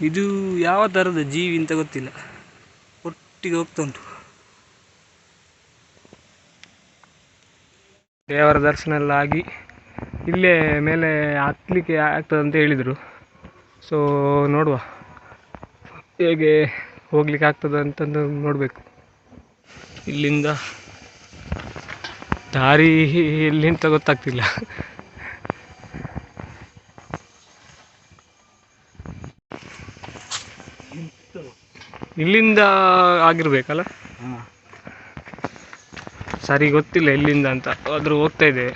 ಇದು ಯಾವ ಥರದ ಜೀವಿ ಅಂತ ಗೊತ್ತಿಲ್ಲ. ಒಟ್ಟಿಗೆ ಹೋಗ್ತಾ ಉಂಟು. ದೇವರ ದರ್ಶನ ಎಲ್ಲ ಆಗಿ ಇಲ್ಲೇ ಮೇಲೆ ಹತ್ತಲಿಕ್ಕೆ ಆಗ್ತದೆ ಅಂತ ಹೇಳಿದರು. ಸೊ ನೋಡುವ. ಹೇಗೆ ಹೋಗ್ಲಿಕ್ಕೆ ಆಗ್ತದೆ ಅಂತಂದು ನೋಡಬೇಕು. ಇಲ್ಲಿಂದ ದಾರಿ ಎಲ್ಲಿ ಅಂತ ಗೊತ್ತಾಗ್ತಿಲ್ಲ. ಇಲ್ಲಿಂದ ಆಗಿರ್ಬೇಕಲ್ಲ? ಸರಿ ಗೊತ್ತಿಲ್ಲ ಎಲ್ಲಿಂದ ಅಂತ. ಆದ್ರೂ ಹೋಗ್ತಾ ಇದ್ದೇವೆ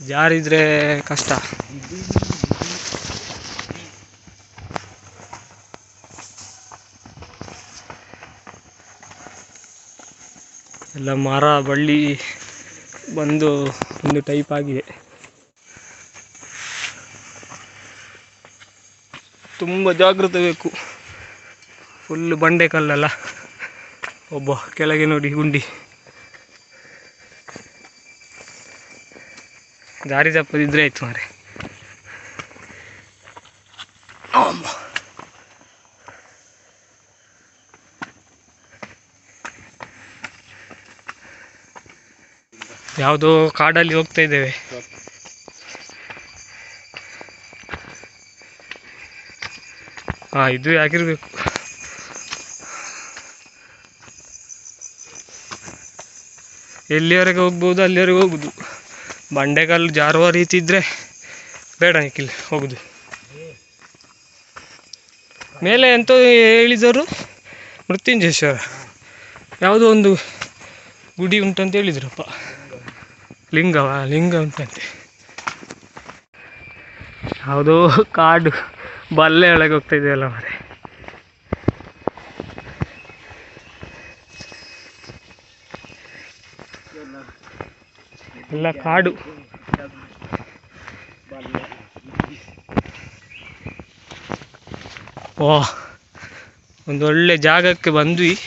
ಜಾರಿದ್ರೆ ಕಷ್ಟ? ಎಲ್ಲ ಮರ ಬಳ್ಳಿ ಬಂದು ಒಂದು ಟೈಪ್ ಆಗಿದೆ. ತುಂಬ ಜಾಗ್ರತೆ ಬೇಕು. ಫುಲ್ ಬಂಡೆ ಕಲ್ಲಲ್ಲ. ಒಬ್ಬ ಕೆಳಗೆ ನೋಡಿ ಗುಂಡಿ. ದಾರಿ ತಪ್ಪದಿದ್ರೆ ಆಯ್ತು ಮಾರೆ. ಯಾವುದೋ ಕಾಡಲ್ಲಿ ಹೋಗ್ತಾ ಇದ್ದೇವೆ. ಹಾ ಇದು ಆಗಿರ್ಬೇಕು ಎಲ್ಲಿವರೆಗೆ ಹೋಗ್ಬೋದು, ಅಲ್ಲಿವರೆಗೆ ಹೋಗುದು. ಬಂಡೆಕಲ್ಲು ಜಾರುವ ರೀತಿ ಇದ್ರೆ ಬೇಡ ನಿಖಿಲ್, ಹೋಗುದು. ಮೇಲೆ ಎಂತ ಹೇಳಿದರು ಮೃತ್ಯುಂಜೇಶ್ವರ ಯಾವುದೋ ಒಂದು ಗುಡಿ ಉಂಟಂತ ಹೇಳಿದ್ರಪ್ಪ. ಲಿಂಗವಾ, ಲಿಂಗ ಉಂಟಂತೆ. ಯಾವುದೋ ಕಾಡು. ಬಲ್ಲೆ ಒಳಗೆ ಹೋಗ್ತಾ ಇದೆಯಲ್ಲ ಮಾರೆ. ಎಲ್ಲ ಕಾಡು. ಓ, ಒಂದು ಒಳ್ಳೆ ಜಾಗಕ್ಕೆ ಬಂದ್ವಿ.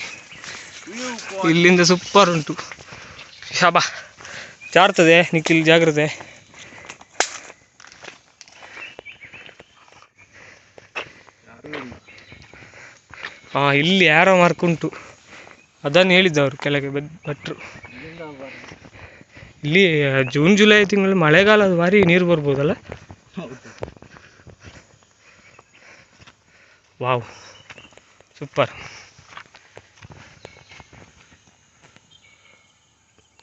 ಇಲ್ಲಿಂದ ಸೂಪರ್ ಉಂಟು. ಶಾಬಾ, ಜಾರ್ತದೆ ನಿಖಿಲ್, ಜಾಗ್ರತೆ. ಹಾ ಇಲ್ಲಿ ಯಾರೋ ಮಾರ್ಕ್ ಉಂಟು. ಅದನ್ನು ಹೇಳಿದ್ದವರು ಕೆಳಗೆ ಭಟ್ರು. ಇಲ್ಲಿ ಜೂನ್, ಜುಲೈ ತಿಂಗಳು ಮಳೆಗಾಲದ ಬಾರಿ ನೀರು ಬರ್ಬೋದಲ್ಲ? ವಾವ್. ಸೂಪರ್.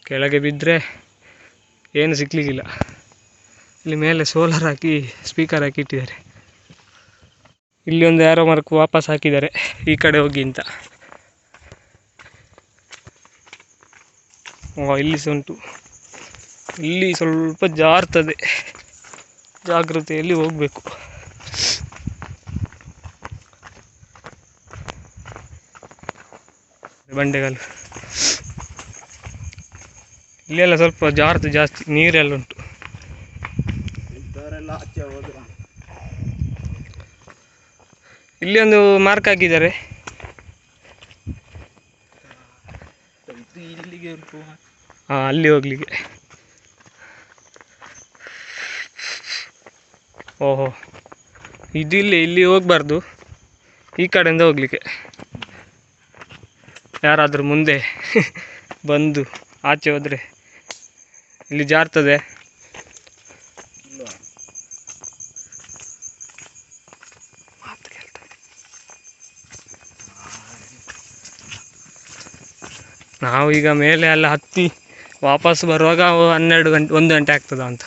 ಕೆಳಗೆ ಬಿದ್ದರೆ ಏನು ಸಿಗ್ಲಿಕ್ಕಿಲ್ಲ ಇಲ್ಲಿ ಮೇಲೆ ಸೋಲಾರ್ ಹಾಕಿ, ಸ್ಪೀಕರ್ ಹಾಕಿ ಇಟ್ಟಿದ್ದಾರೆ ಇಲ್ಲಿ ಒಂದು ಯಾರೋ ಮಾರ್ಕ್ ವಾಪಸ್ ಹಾಕಿದ್ದಾರೆ. ಈ ಕಡೆ ಹೋಗಿ ಅಂತ. ಇಲ್ಲಿ ಸಹ ಉಂಟು. ಇಲ್ಲಿ ಸ್ವಲ್ಪ ಜಾರ್ತದೆ. ಜಾಗೃತೆಯಲ್ಲಿ ಹೋಗಬೇಕು. ಬಂಡೆಗಾಲು. ಇಲ್ಲೆಲ್ಲ ಸ್ವಲ್ಪ ಜಾರ್ತು ಜಾಸ್ತಿ, ನೀರೆಲ್ಲ ಉಂಟು. ಇಲ್ಲಿ ಒಂದು ಮಾರ್ಕ್ ಹಾಕಿದ್ದಾರೆ. ಹಾಂ ಅಲ್ಲಿ ಹೋಗ್ಲಿಕ್ಕೆ. ಓಹೋ ಇದು ಇಲ್ಲಿ ಇಲ್ಲಿ ಹೋಗ್ಬಾರ್ದು. ಈ ಕಡೆಯಿಂದ ಹೋಗ್ಲಿಕ್ಕೆ. ಯಾರಾದರೂ ಮುಂದೆ ಬಂದು ಆಚೆ ಹೋದರೆ ಇಲ್ಲಿ ಜಾರ್ತದೆ. ನಾವು ಈಗ ಮೇಲೆ ಎಲ್ಲ ಹತ್ತಿ ವಾಪಸ್ ಬರುವಾಗ ಹನ್ನೆರಡು ಗಂಟೆ, ಒಂದು ಗಂಟೆ ಆಗ್ತದ ಅಂತ.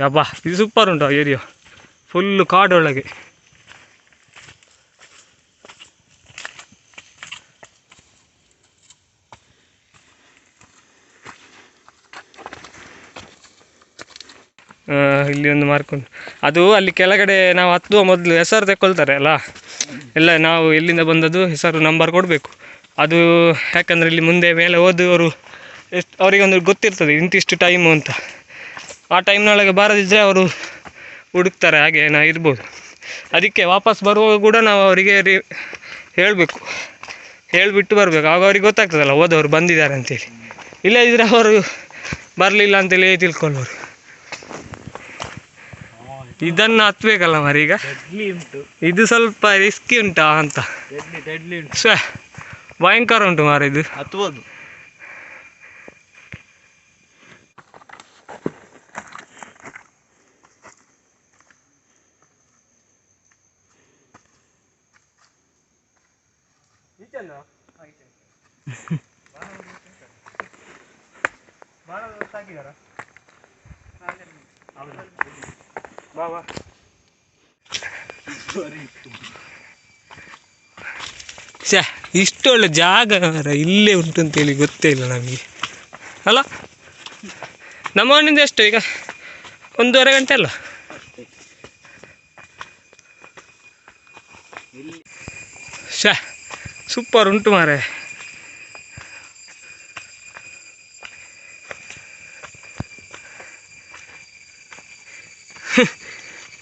ಯಬ್ಬಾ, ಇದು ಸೂಪರ್ ಉಂಟು ಏರಿಯಾ ಫುಲ್ಲು ಕಾಡೊಳಗೆ. ಇಲ್ಲಿ ಒಂದು ಮಾರ್ಕೊಂಡು ಅದು ಅಲ್ಲಿ ಕೆಳಗಡೆ ನಾವು ಹತ್ತುವ ಮೊದಲು ಹೆಸರು ತೆಕ್ಕೊಳ್ತಾರೆ ಅಲ್ಲ? ಎಲ್ಲ ನಾವು ಎಲ್ಲಿಂದ ಬಂದದ್ದು ಹೆಸರು ನಂಬರ್ ಕೊಡಬೇಕು. ಅದು ಯಾಕಂದರೆ ಇಲ್ಲಿ ಮುಂದೆ ಮೇಲೆ ಹೋದವರು ಎಷ್ಟು ಅವರಿಗೊಂದು ಗೊತ್ತಿರ್ತದೆ ಇಂತಿಷ್ಟು ಟೈಮು ಅಂತ. ಆ ಟೈಮ್ನೊಳಗೆ ಬಾರದಿದ್ದರೆ ಅವರು ಹುಡುಕ್ತಾರೆ ಹಾಗೆ ನಾ ಇರ್ಬೋದು. ಅದಕ್ಕೆ ವಾಪಸ್ ಬರುವಾಗ ಕೂಡ ನಾವು ಅವರಿಗೆ ರಿ ಹೇಳಬೇಕು. ಹೇಳಿಬಿಟ್ಟು ಬರಬೇಕು. ಆಗ ಅವ್ರಿಗೆ ಗೊತ್ತಾಗ್ತದಲ್ಲ ಹೋದವರು ಬಂದಿದ್ದಾರೆ ಅಂತೇಳಿ. ಇಲ್ಲದಿದ್ದರೆ ಅವರು ಬರಲಿಲ್ಲ ಅಂತೇಳಿ ತಿಳ್ಕೊಳ್ಳೋರು. ಇದನ್ನು ಹತ್ಬೇಕಲ್ಲ ಮರಿ ಈಗ ಇದು ಸ್ವಲ್ಪ ರಿಸ್ಕಿ ಉಂಟಾ ಅಂತ. ಭಯಂಕರ ಉಂಟು ಮಾರ ಇದು ಹತ್ಬೋದು ಶ್ಯಾ ಇಷ್ಟು ಒಳ್ಳೆ ಜಾಗ ಮಾರ, ಇಲ್ಲೇ ಉಂಟು ಅಂತೇಳಿ ಗೊತ್ತೇ ಇಲ್ಲ ನಮಗೆ. ಅಲ್ಲ ನಮ್ಮ ಮನೆಯಿಂದ ಎಷ್ಟು ಈಗ? ಒಂದೂವರೆ ಗಂಟೆ ಅಲ್ಲ ಶಾ ಸೂಪರ್ ಉಂಟು ಮಾರೆ.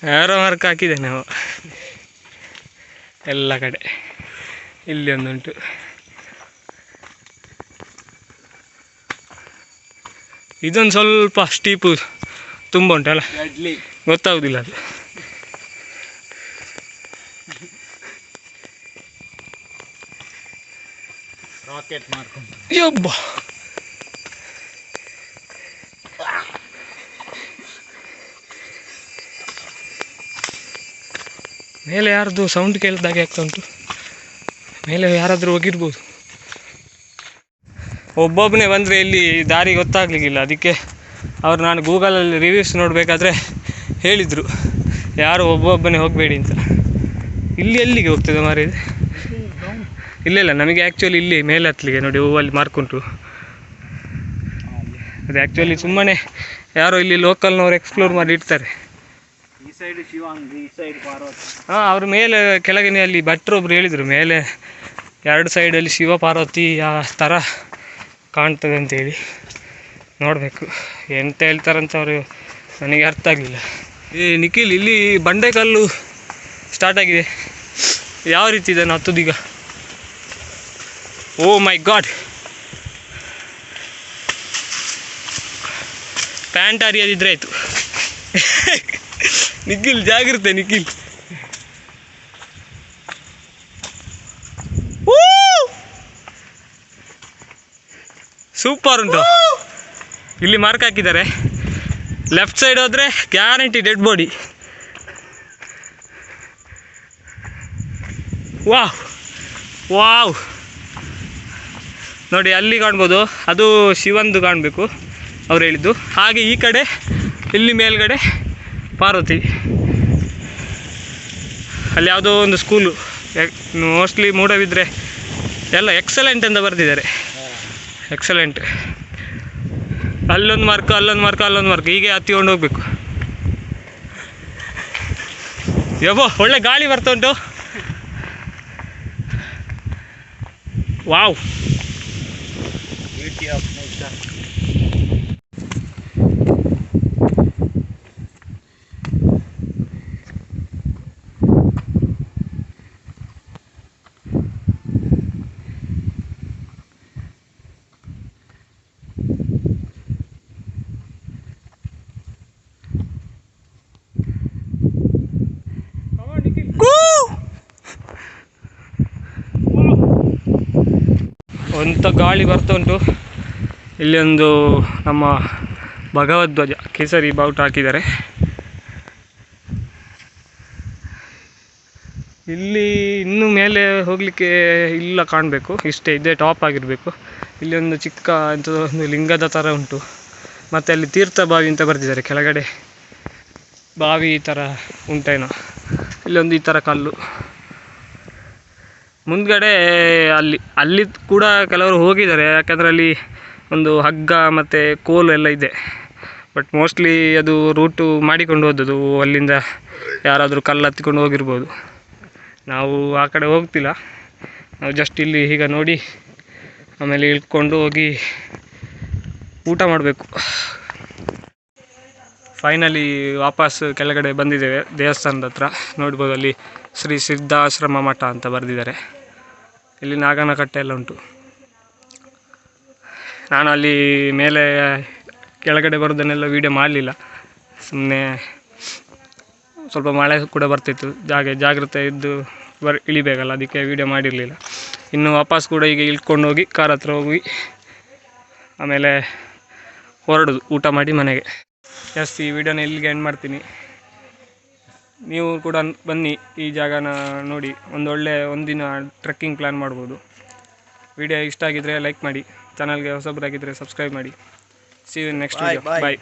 ಯಾರೋ ಮಾರ್ಕ್ ಹಾಕಿದೆ ನಾವು. ಎಲ್ಲ ಕಡೆ. ಇಲ್ಲಿ ಒಂದುಂಟು. ಇದೊಂದು ಸ್ವಲ್ಪ ಸ್ಟೀಪು ತುಂಬ ಉಂಟಲ್ಲ ಗೊತ್ತಾಗುದಿಲ್ಲ ಅದು. ರಾಕೆಟ್ ಮಾಡ್ಕೊಂಡು ಮೇಲೆ ಯಾರ್ದು ಸೌಂಡ್ ಕೇಳಿದಾಗೆ ಆಗ್ತಾ ಉಂಟು. ಮೇಲೆ ಯಾರಾದರೂ ಹೋಗಿರ್ಬೋದು. ಒಬ್ಬೊಬ್ಬನೇ ಬಂದರೆ ಇಲ್ಲಿ ದಾರಿ ಗೊತ್ತಾಗ್ಲಿಕ್ಕಿಲ್ಲ. ಅದಕ್ಕೆ ಅವ್ರು ನಾನು ಗೂಗಲಲ್ಲಿ ರಿವ್ಯೂಸ್ ನೋಡಬೇಕಾದ್ರೆ ಹೇಳಿದರು. ಯಾರು ಒಬ್ಬೊಬ್ಬನೇ ಹೋಗಬೇಡಿ ಅಂತ. ಇಲ್ಲಿ ಎಲ್ಲಿಗೆ ಹೋಗ್ತದೆ ಮಾರಿ ಇದು? ಇಲ್ಲ ಇಲ್ಲ, ನಮಗೆ ಆ್ಯಕ್ಚುಲಿ ಇಲ್ಲಿ ಮೇಲೆ ಹತ್ತಲಿಗೆ ನೋಡಿ, ಹೂವಲ್ಲಿ ಮಾರ್ಕೊಂಡ್ರು ಅದು ಆ್ಯಕ್ಚುಲಿ ಸುಮ್ಮನೆ ಯಾರೋ ಇಲ್ಲಿ ಲೋಕಲ್ನವ್ರು ಎಕ್ಸ್ಪ್ಲೋರ್ ಮಾಡಿ ಇಡ್ತಾರೆ. ಈ ಸೈಡ್ ಸೈಡ್ ಅವ್ರ ಮೇಲೆ ಕೆಳಗಿನ ಅಲ್ಲಿ ಭಟ್ರು ಒಬ್ರು ಹೇಳಿದರು, ಮೇಲೆ ಎರಡು ಸೈಡಲ್ಲಿ ಶಿವ ಪಾರ್ವತಿ ಆ ಥರ ಕಾಣ್ತದೆ ಅಂತೇಳಿ ನೋಡಬೇಕು, ಎಂತ ಹೇಳ್ತಾರಂತ ಅವರು ನನಗೆ ಅರ್ಥ ಆಗಲಿಲ್ಲ. ಏ, ನಿಖಿಲ್, ಇಲ್ಲಿ ಬಂಡೆಕಲ್ಲು ಸ್ಟಾರ್ಟ್ ಆಗಿದೆ. ಯಾವ ರೀತಿ ಇದೆ? ಈಗ ಓ ಮೈ ಗಾಡ್! ಪ್ಯಾಂಟ್ ಹರಿಯದಿದ್ರೆ ಆಯಿತು. ನಿಖಿಲ್ ಜಾಗ್ರತೆ ನಿಖಿಲ್. ಸೂಪರ್ ಉಂಟು. ಇಲ್ಲಿ ಮಾರ್ಕ್ ಹಾಕಿದ್ದಾರೆ. ಲೆಫ್ಟ್ ಸೈಡ್ ಹೋದ್ರೆ guarantee dead body wow. Wow. ನೋಡಿ ಅಲ್ಲಿ ಕಾಣ್ಬೋದು. ಅದು ಶಿವಂದು ಕಾಣಬೇಕು ಅವ್ರು ಹೇಳಿದ್ದು. ಹಾಗೆ ಈ ಕಡೆ ಇಲ್ಲಿ ಮೇಲ್ಗಡೆ ಪಾರ್ವತಿ. ಅಲ್ಲಿ ಯಾವುದೋ ಒಂದು ಸ್ಕೂಲು ಮೋಸ್ಟ್ಲಿ ಮೂಡವಿದ್ರೆ ಎಲ್ಲ ಎಕ್ಸಲೆಂಟ್ ಅಂತ ಬರೆದಿದ್ದಾರೆ. ಎಕ್ಸಲೆಂಟ್ ಅಲ್ಲೊಂದು ಮಾರ್ಕ್ ಅಲ್ಲೊಂದು ಮಾರ್ಕ್ ಅಲ್ಲೊಂದು ಮಾರ್ಕ್ ಹೀಗೆ ಹತ್ತಿಕೊಂಡು ಹೋಗ್ಬೇಕು. ಯಬ್ಬೋ ಒಳ್ಳೆ ಗಾಳಿ ಬರ್ತಾ ಉಂಟು. ವಾವ್ ಆಫ್ ಒಂಥ ಗಾಳಿ ಬರ್ತಾ ಉಂಟು. ಇಲ್ಲಿ ಒಂದು ನಮ್ಮ ಭಗವದ್ವಜ ಕೇಸರಿ ಬಾವುಟ ಹಾಕಿದ್ದಾರೆ. ಇಲ್ಲಿ ಇನ್ನು ಮೇಲೆ ಹೋಗಲಿಕ್ಕೆ ಇಲ್ಲ ಕಾಣಬೇಕು. ಇಷ್ಟೇ, ಇದೇ ಟಾಪ್ ಆಗಿರಬೇಕು. ಇಲ್ಲಿ ಒಂದು ಚಿಕ್ಕ ಒಂದು ಲಿಂಗದ ಥರ ಉಂಟು. ಮತ್ತು ಅಲ್ಲಿ ತೀರ್ಥ ಬಾವಿ ಅಂತ ಬರೆದಿದ್ದಾರೆ. ಕೆಳಗಡೆ ಬಾವಿ ಈ ಥರ ಉಂಟೇನೋ. ಇಲ್ಲೊಂದು ಈ ಥರ ಕಲ್ಲು. ಮುಂದ್ಗಡೆ ಅಲ್ಲಿ ಅಲ್ಲಿ ಕೂಡ ಕೆಲವರು ಹೋಗಿದ್ದಾರೆ ಯಾಕಂದರೆ ಅಲ್ಲಿ ಒಂದು ಹಗ್ಗ ಮತ್ತು ಕೋಲು ಎಲ್ಲ ಇದೆ. ಬಟ್ ಮೋಸ್ಟ್ಲಿ ಅದು ರೂಟು ಮಾಡಿಕೊಂಡು ಹೋದದ್ದು, ಅಲ್ಲಿಂದ ಯಾರಾದರೂ ಕಲ್ಲು ಹತ್ತಿಕೊಂಡು ಹೋಗಿರ್ಬೋದು. ನಾವು ಆ ಕಡೆ ಹೋಗ್ತಿಲ್ಲ. ನಾವು ಜಸ್ಟ್ ಇಲ್ಲಿ ಈಗ ನೋಡಿ, ಆಮೇಲೆ ಇಳ್ಕೊಂಡು ಹೋಗಿ ಊಟ ಮಾಡಬೇಕು. ಫೈನಲಿ ವಾಪಸ್ ಕೆಳಗಡೆ ಬಂದಿದ್ದೇವೆ, ದೇವಸ್ಥಾನದ ಹತ್ರ. ನೋಡ್ಬೋದು ಅಲ್ಲಿ ಶ್ರೀ ಸಿದ್ಧಾಶ್ರಮ ಮಠ ಅಂತ ಬರೆದಿದ್ದಾರೆ. ಇಲ್ಲಿ ನಾಗನಕಟ್ಟೆ ಎಲ್ಲ ಉಂಟು. ನಾನು ಅಲ್ಲಿ ಮೇಲೆ ಕೆಳಗಡೆ ಬರೋದನ್ನೆಲ್ಲ ವೀಡಿಯೋ ಮಾಡಲಿಲ್ಲ. ಸುಮ್ಮನೆ ಸ್ವಲ್ಪ ಮಳೆ ಕೂಡ ಬರ್ತಿತ್ತು. ಜಾಗ ಜಾಗ್ರತೆ ಇದ್ದು ಬರ್, ಇಳಿಬೇಕಲ್ಲ, ಅದಕ್ಕೆ ವೀಡಿಯೋ ಮಾಡಿರಲಿಲ್ಲ. ಇನ್ನು ವಾಪಸ್ ಕೂಡ ಈಗ ಇಳ್ಕೊಂಡು ಹೋಗಿ ಕಾರ್ ಹತ್ರ ಹೋಗಿ ಆಮೇಲೆ ಹೊರಡೋದು, ಊಟ ಮಾಡಿ ಮನೆಗೆ. ಜಾಸ್ತಿ ಈ ವಿಡಿಯೋನ ಇಲ್ಲಿಗೆ ಎಂಡ್ ಮಾಡ್ತೀನಿ. ನೀವು ಕೂಡ ಬನ್ನಿ ಈ ಜಾಗನ ನೋಡಿ ಒಂದೊಳ್ಳೆ ಒಂದಿನ ಟ್ರೆಕ್ಕಿಂಗ್ ಪ್ಲ್ಯಾನ್ ಮಾಡ್ಬೋದು. ವಿಡಿಯೋ ಇಷ್ಟ ಆಗಿದ್ರೆ ಲೈಕ್ ಮಾಡಿ ಚಾನಲ್ಗೆ ಹೊಸಬ್ರಾಗಿದ್ದರೆ ಸಬ್ಸ್ಕ್ರೈಬ್ ಮಾಡಿ. See you next. ಬಾಯ್